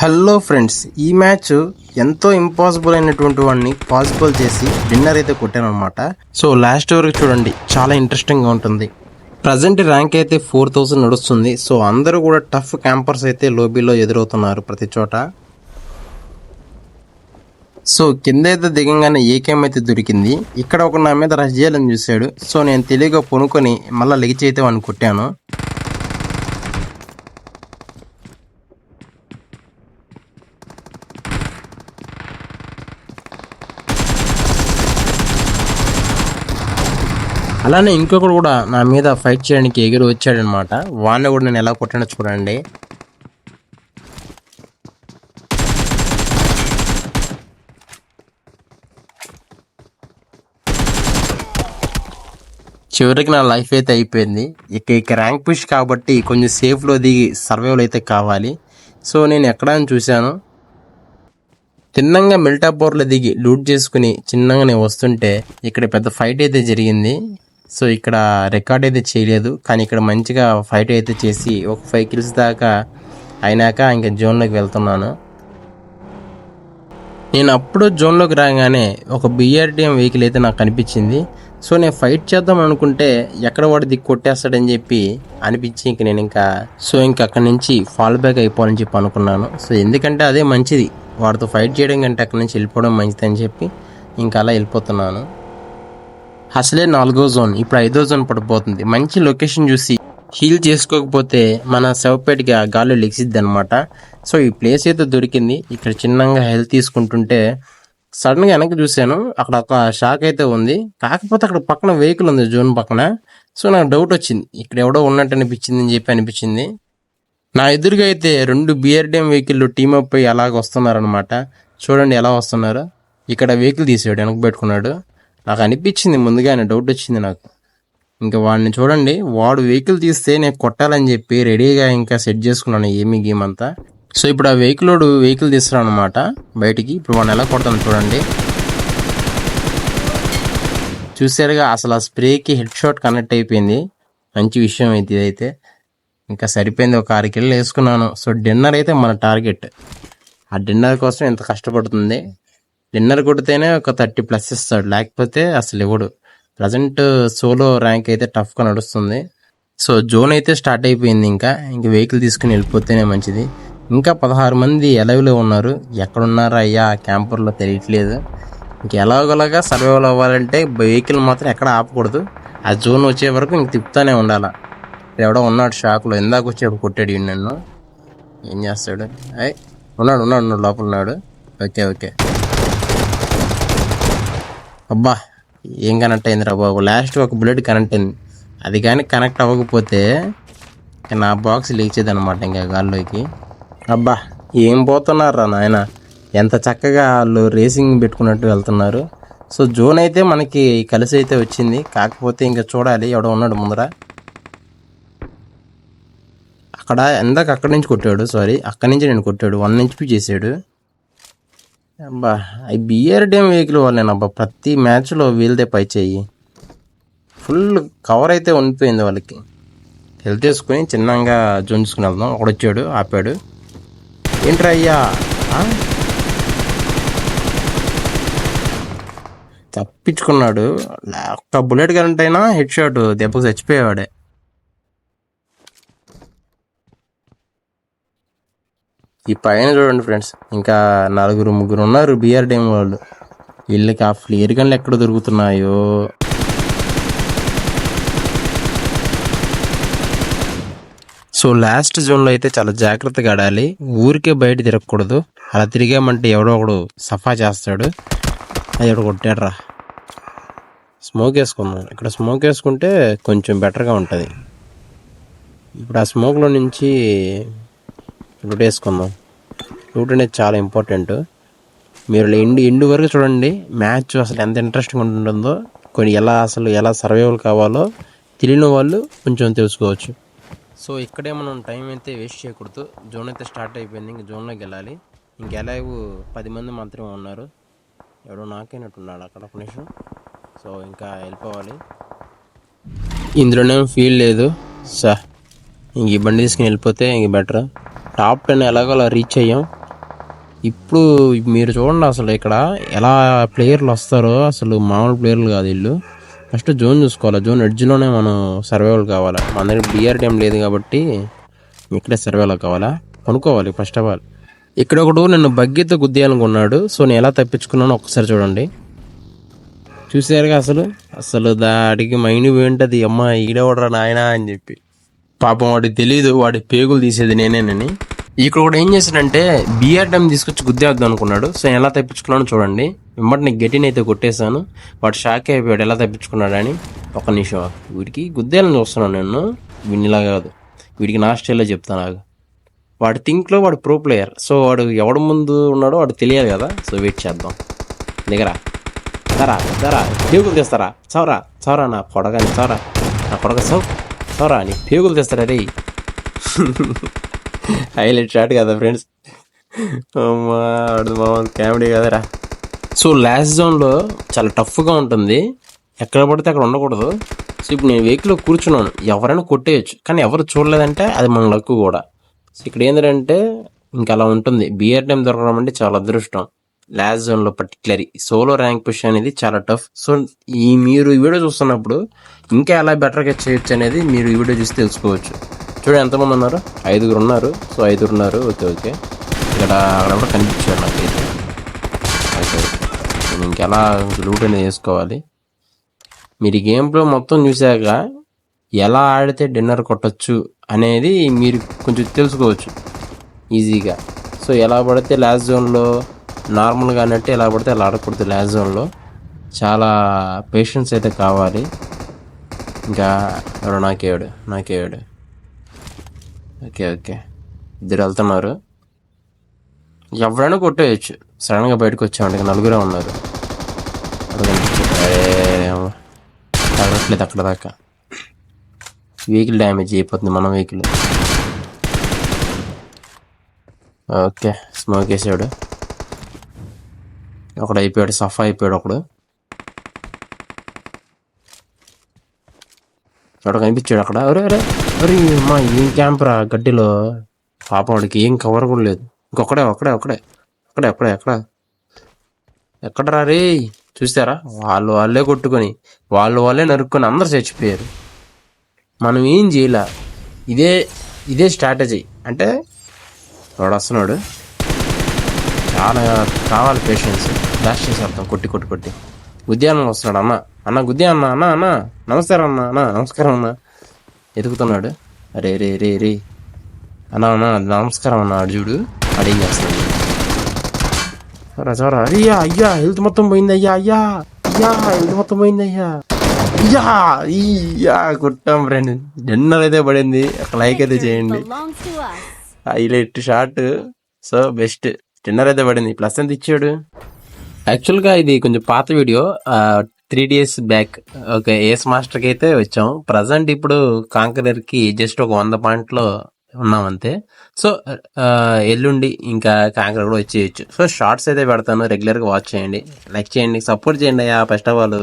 Hello friends ఈ match ఎంతో impossible అయినటువంటి వాడిని పాసిబుల్ చేసి విన్నర్ అయితే కొట్టాను అనమాట సో లాస్ట్ వరకు చూడండి. చాలా ఇంట్రెస్టింగ్గా ఉంటుంది. ప్రజెంట్ ర్యాంక్ అయితే ఫోర్ థౌసండ్ నడుస్తుంది. సో అందరూ కూడా టఫ్ క్యాంపర్స్ అయితే లోబీలో ఎదురవుతున్నారు ప్రతి చోట. సో కింద అయితే దిగంగానే ఏకేం అయితే దొరికింది. ఇక్కడ ఒక నా మీద రష్ చేయాలని చూశాడు. సో నేను తెలియగా పొనుకొని మళ్ళీ లెగిచి అయితే వాడిని కొట్టాను. అలానే ఇంకొకడు కూడా నా మీద ఫైట్ చేయడానికి ఎగిరి వచ్చాడనమాట. వాడిని కూడా నేను ఎలా కొట్టానో చూడండి. చివరికి నా లైఫ్ అయితే అయిపోయింది. ఇక ఇక ర్యాంక్ పుష్ కాబట్టి కొంచెం సేఫ్లో దిగి సర్వైవల్ అయితే కావాలి. సో నేను ఎక్కడ అని చూశాను. తిన్నంగా మిల్టాపూర్లో దిగి లూట్ చేసుకుని చిన్నగా నేను వస్తుంటే ఇక్కడ పెద్ద ఫైట్ అయితే జరిగింది. సో ఇక్కడ రికార్డ్ అయితే చేయలేదు కానీ ఇక్కడ మంచిగా ఫైట్ అయితే చేసి ఒక ఫైవ్ కిల్స్ దాకా అయినాక ఇంకా జోన్లోకి వెళ్తున్నాను. నేను అప్పుడు జోన్లోకి రాగానే ఒక బిఆర్డిఎం వెహికల్ అయితే నాకు కనిపించింది సో నేను ఫైట్ చేద్దాం అనుకుంటే ఎక్కడ వాడు దిక్కు కొట్టేస్తాడని చెప్పి అనిపించి ఇంక నేను ఇంకా సో ఇంకా అక్కడి నుంచి ఫాల్ బ్యాక్ అయిపోవాలని చెప్పి అనుకున్నాను. సో ఎందుకంటే అదే మంచిది వాడితో ఫైట్ చేయడం కంటే అక్కడి నుంచి వెళ్ళిపోవడం మంచిది అని చెప్పి ఇంకా అలా వెళ్ళిపోతున్నాను. అసలే నాలుగో జోన్ ఇప్పుడు ఐదో జోన్ పడిపోతుంది. మంచి లొకేషన్ చూసి హీల్ చేసుకోకపోతే మన శవపేటగా గాలి లెగిసిద్ది అనమాట సో ఈ ప్లేస్ అయితే దొరికింది. ఇక్కడ చిన్నగా హెల్త్ తీసుకుంటుంటే సడన్గా వెనక్కి చూశాను. అక్కడ ఒక షాక్ అయితే ఉంది. కాకపోతే అక్కడ పక్కన వెహికల్ ఉంది జోన్ పక్కన. సో నాకు డౌట్ వచ్చింది. ఇక్కడ ఎవడో ఉన్నట్టు అనిపించింది అని చెప్పి అనిపించింది. నా ఎదురుగా అయితే రెండు బిఆర్డిఎం వెహికల్ టీమ్ అప్ అయ్యి అలాగ వస్తున్నారనమాట చూడండి ఎలా వస్తున్నారు. ఇక్కడ వెహికల్ తీసాడు వెనక పెట్టుకున్నాడు. నాకు అనిపించింది ముందుగానే డౌట్ వచ్చింది నాకు. ఇంకా వాడిని చూడండి వాడు వెహికల్ తీస్తే నేను కొట్టాలని చెప్పి రెడీగా ఇంకా సెట్ చేసుకున్నాను ఏమి గేమ్ అంతా. సో ఇప్పుడు ఆ వెహికల్ వాడు వెహికల్ తీస్తున్నాను అనమాట బయటికి. ఇప్పుడు వాడిని ఎలా కొడతాను చూడండి. చూసారుగా అసలు ఆ స్ప్రేకి హెడ్ షాట్ కనెక్ట్ అయిపోయింది. మంచి విషయం అయితే. ఇదైతే ఇంకా సరిపోయింది ఒక ఆరు కిలో వేసుకున్నాను. సో డిన్నర్ అయితే మన టార్గెట్ ఆ డిన్నర్ కోసం ఎంత కష్టపడుతుంది. డిన్నర్ కొడితేనే ఒక థర్టీ ప్లస్ ఇస్తాడు. లేకపోతే అసలు ఇవ్వడు. ప్రజెంట్ సోలో ర్యాంక్ అయితే టఫ్గా నడుస్తుంది. సో జోన్ అయితే స్టార్ట్ అయిపోయింది ఇంకా. ఇంక వెహికల్ తీసుకుని వెళ్ళిపోతేనే మంచిది. ఇంకా పదహారు మంది ఎలవిలో ఉన్నారు. ఎక్కడున్నారా అయ్యా? క్యాంపర్లో తెలియట్లేదు. ఇంక ఎలాగోలాగా సర్వైవల్ అవ్వాలంటే వెహికల్ మాత్రం ఎక్కడ ఆపకూడదు. ఆ జోన్ వచ్చే వరకు ఇంక తిప్పుతానే ఉండాలా. ఎవడో ఉన్నాడు షాక్లో. ఇందాక వచ్చి కొట్టాడు నన్ను. ఏం చేస్తాడు? అయ్ ఉన్నాడు ఉన్నాడు ఉన్నాడు లోపల ఉన్నాడు. Okay okay. అబ్బా ఏం కనెక్ట్ అయింది రా బాబు? లాస్ట్ ఒక బుల్లెట్ కనెక్ట్ అయింది. అది కానీ కనెక్ట్ అవ్వకపోతే నా బాక్స్ లేచేది అనమాట ఇంకా గాల్లోకి. అబ్బా ఏం పోతున్నారా నాయన? ఎంత చక్కగా వాళ్ళు రేసింగ్ పెట్టుకున్నట్టు వెళ్తున్నారు. సో జోన్ అయితే మనకి కలిసి అయితే వచ్చింది. కాకపోతే ఇంకా చూడాలి ఎవడో ఉన్నాడు ముందర. అక్కడ ఎందాక అక్కడి నుంచి కొట్టాడు సారీ అక్కడి నుంచి నేను కొట్టాడు. వన్ హెచ్పి చేసాడు అబ్బా ఈ బిఆర్డిఎం వెహికల్ వాళ్ళేనబ్బా ప్రతి మ్యాచ్లో వీళ్ళదే పై చేయి. ఫుల్ కవర్ అయితే ఉండిపోయింది వాళ్ళకి. హెల్త్ వేసుకుని చిన్నగా జోన్ వెళ్దాం. ఒకడొచ్చాడు ఆపాడు. ఏంట్రా అయ్యా? తప్పించుకున్నాడు. ఒక్క బుల్లెట్ కరెంట్ అయినా హెడ్ షాట్ దెబ్బకు చచ్చిపోయేవాడే. ఈ పైన చూడండి ఫ్రెండ్స్ ఇంకా నలుగురు ముగ్గురు ఉన్నారు బిఆర్డిఎం వాళ్ళు. వీళ్ళకి ఆ ఫ్లేర్ గన్లు ఎక్కడ దొరుకుతున్నాయో. సో లాస్ట్ జోన్లో అయితే చాలా జాగ్రత్తగా ఆడాలి. ఊరికే బయట తిరగకూడదు. అలా తిరిగామంటే ఎవడో ఒకడు సఫా చేస్తాడు. అది ఎవడు కొట్టాడురా. స్మోక్ వేసుకుందాం. ఇక్కడ స్మోక్ వేసుకుంటే కొంచెం బెటర్గా ఉంటుంది. ఇప్పుడు ఆ స్మోక్లో నుంచి రూట్ వేసుకుందాం రూట్ అనేది చాలా ఇంపార్టెంట్. మీరు ఎండు ఎండు వరకు చూడండి మ్యాచ్ అసలు ఎంత ఇంట్రెస్టింగ్ ఉంటుందో కొన్ని ఎలా అసలు ఎలా సర్వైవల్ కావాలో తెలియని వాళ్ళు కొంచెం తెలుసుకోవచ్చు. సో ఇక్కడే మనం టైం అయితే వేస్ట్ చేయకూడదు. జోన్ అయితే స్టార్ట్ అయిపోయింది ఇంక జోన్లోకి వెళ్ళాలి. ఇంక పది మంది మాత్రమే ఉన్నారు. ఎవడో నాకైనట్టున్నాడు అక్కడ ఒక నిమిషం. సో ఇంకా వెళ్ళిపోవాలి. ఇందులోనేం ఫీల్ లేదు. సా ఇంక ఈ బండి తీసుకుని వెళ్ళిపోతే ఇంక బెటర్ టాప్ టెన్ ఎలాగో అలా రీచ్ అయ్యాం. ఇప్పుడు మీరు చూడండి అసలు ఇక్కడ ఎలా ప్లేయర్లు వస్తారో అసలు మామూలు ప్లేయర్లు కాదు వీళ్ళు. ఫస్ట్ జోన్ చూసుకోవాలి? జోన్ ఎడ్జ్లోనే మనం సర్వైవల్ కావాలి? మన దగ్గర బిఆర్ లేదు కాబట్టి ఇక్కడే సర్వైవల్ కావాలా? కొనుక్కోవాలి ఫస్ట్ ఆఫ్ ఆల్ ఇక్కడ ఒకడు నన్ను బగ్గితో గుద్దేయాలనుకున్నాడు. సో నేను ఎలా తప్పించుకున్నానో ఒకసారి చూడండి. చూసారుగా అసలు? అసలు దాడికి మైండ్ ఏంటది అమ్మ ఈడవడరా నాయనా? అని చెప్పి. పాపం వాడికి తెలియదు వాడి పేగులు తీసేది నేనేనని. ఇక్కడ కూడా ఏం చేశాడంటే బిఆర్ డ్యామ్ తీసుకొచ్చి గుద్దేద్దాం అనుకున్నాడు. సో నేను ఎలా తప్పించుకున్నాను చూడండి. వెంబటి నీకు గట్టిని అయితే కొట్టేశాను. వాడు షాక్ అయిపోయాడు ఎలా తప్పించుకున్నాడని. ఒక నిమిషం వీడికి గుద్దేయాలని చూస్తున్నాను నేను. వీడినిలా కాదు. వీడికి నా స్టైల్లో చెప్తాను నాకు వాడి థింక్లో వాడు ప్రో ప్లేయర్. సో వాడు ఎవడు ముందు ఉన్నాడో వాడు తెలియాలి కదా. సో వెయిట్ చేద్దాం. దిగరా దరా దరా పేగులు తెస్తారా చవరా చవరా నా కొడగని చవరా. నా కొడగ సౌ చవరా నీ పేగులు తెస్తారా రే హైలైట్ షాట్ కదా ఫ్రెండ్స్. అమ్మా మామూలు కామెడీ కదరా. సో లాస్ట్ జోన్లో చాలా టఫ్గా ఉంటుంది. ఎక్కడ పడితే అక్కడ ఉండకూడదు. సో ఇప్పుడు నేను వెహికల్లో కూర్చున్నాను. ఎవరైనా కొట్టేయచ్చు. కానీ ఎవరు చూడలేదంటే అది మన లక్కు కూడా. సో ఇక్కడ ఏంటంటే ఇంకా అలా ఉంటుంది. బిఆర్ టైం దొరకడం అంటే చాలా అదృష్టం. లాస్ట్ జోన్లో పర్టికులర్ సోలో ర్యాంక్ పుష్ అనేది చాలా టఫ్ సో ఈ మీరు ఈ వీడియో చూస్తున్నప్పుడు ఇంకా ఎలా బెటర్గా చేయొచ్చు అనేది మీరు ఈ వీడియో చూసి తెలుసుకోవచ్చు. చూడండి ఎంతమంది ఉన్నారు? ఐదుగురు ఉన్నారు. సో ఐదుగురు ఉన్నారు. ఓకే ఓకే ఇక్కడ అక్కడ కూడా కనిపించారు నాకైతే. ఓకే నేను ఇంకెలా లూట్ అనేది వేసుకోవాలి? మీరు ఈ గేమ్లో మొత్తం చూశాక ఎలా ఆడితే డిన్నర్ కొట్టచ్చు అనేది మీరు కొంచెం తెలుసుకోవచ్చు. ఈజీగా సో ఎలా పడితే లాస్ట్ జోన్లో నార్మల్గా అన్నట్టు ఎలా పడితే అలా ఆడకూడదు ల్యాజోన్లో చాలా పేషెన్స్ అయితే కావాలి. ఇంకా ఎవరో నాకేవాడు నాకేవాడు. Okay okay. ఇద్దరు వెళ్తున్నారు. ఎవరైనా కొట్టేయచ్చు. సడన్గా బయటకు వచ్చామండి నలుగురే ఉన్నారు. తగ్గట్లేదు అక్కడ దాకా. వెహికల్ డ్యామేజ్ అయిపోతుంది మన వెహికల్ ఓకే స్మోక్ వేసాడు. ఒకడు అయిపోయాడు సఫా అయిపోయాడు ఒకడు. ఒకడు కనిపించాడు అక్కడ. అరే అరే అరే మా ఏం క్యాంపరా గడ్డిలో? పాపం వాడికి ఏం కవర్ కూడా లేదు. ఇంకొకడే ఒకడే ఒకడే అక్కడే అక్కడే ఎక్కడ? ఎక్కడ రే? చూస్తారా? వాళ్ళు వాళ్ళే కొట్టుకొని వాళ్ళు వాళ్ళే నరుక్కొని అందరు చచ్చిపోయారు. మనం ఏం చేయలే? ఇదే ఇదే స్ట్రాటజీ అంటే వాడు వస్తున్నాడు. చాలా కావాలి పేషెన్స్ డాష్ చేసేద్దాం కొట్టి కొట్టి కొట్టి. గుద్యానం వస్తున్నాడు అన్న. అన్న గుద్ది అన్న అన్న అన్న. నమస్కారం అన్న అన్న. నమస్కారం అన్న. ఎదుగుతున్నాడు. అరే రే రే రే. అన్న అన్న నమస్కారం అన్న. అడు చూడు. అడిగి చేస్తున్నాడు? చోరా చోరా అయ్యా అయ్యా హెల్త్ మొత్తం పోయింది అయ్యా అయ్యా. అయ్యా హెల్త్ మొత్తం పోయింది అయ్యా. అయ్యా అయ్యా కుట్టాం ఫ్రెండ్ డిన్నర్ అయితే పడింది. ఒక లైక్ అయితే చేయండి. Highlight short so best dinner అయితే పడింది ప్లస్ ఎంత ఇచ్చాడు? యాక్చువల్గా ఇది కొంచెం పాత video. Three days back okay ace మాస్టర్కి అయితే వచ్చాం. ప్రజెంట్ ఇప్పుడు కాంకరర్కి జస్ట్ ఒక వంద పాయింట్లో ఉన్నాం అంతే. సో ఎల్లుండి ఇంకా కాంకర్ కూడా వచ్చేయచ్చు. సో షార్ట్స్ అయితే పెడతాను. రెగ్యులర్గా వాచ్ చేయండి. లైక్ చేయండి. సపోర్ట్ చేయండి అయ్యా ఫస్ట్ ఆఫ్ ఆల్.